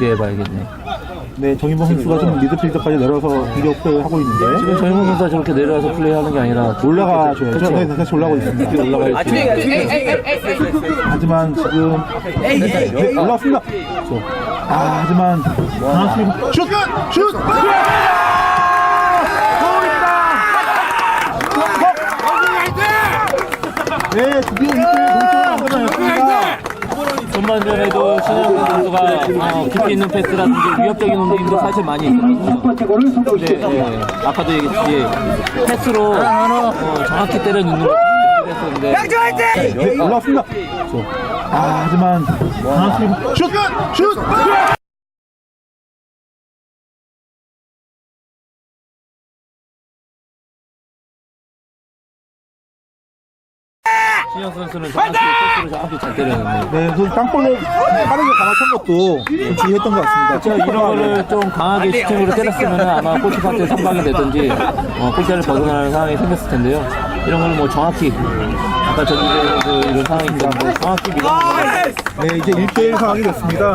기대해봐야겠네. 네, 정인범 선수가 좀 미드필더까지 내려서 공격 플레이를 하고 있는데 지금 정인범 선수가 저렇게 내려와서 플레이하는 게 아니라 올라가 줘야죠. 그렇죠. 네, 다시 올라가고 있습니다. 이렇게 있는 하지만 지금 네, 올라왔습니다. 아, 하지만 강한 수비 슛! 슛! 네, 드디어 1대1 동점을 만들어냈습니다. 전반전에도 신현근 선수가 어, 깊이 있는 패스라든지 위협적인 움직임도 사실 많이 있었거든요. 네, 네. 아까도 얘기했듯이 패스로 어, 정확히 때려 넣는 걸 했었는데 네, 올라왔습니다. 아, 하지만 수비 슛! 슛! 신현 선수는 정확히 패스로 정확히 잘 때렸는데 네, 그 땅볼로 빠르게 감아찬 것도 좀 중요했던 것 같습니다. 저 이런 거를 좀 강하게 슈팅으로 때렸으면 아마 골키퍼한테 선방이 되든지 어, 골대를 벗어나는 상황이 생겼을 텐데요. 이런 걸뭐 정확히 아까 전주에서 이런 상황이 있었는데 정확히 밀어 네, 이제 1대1 상황이 됐습니다.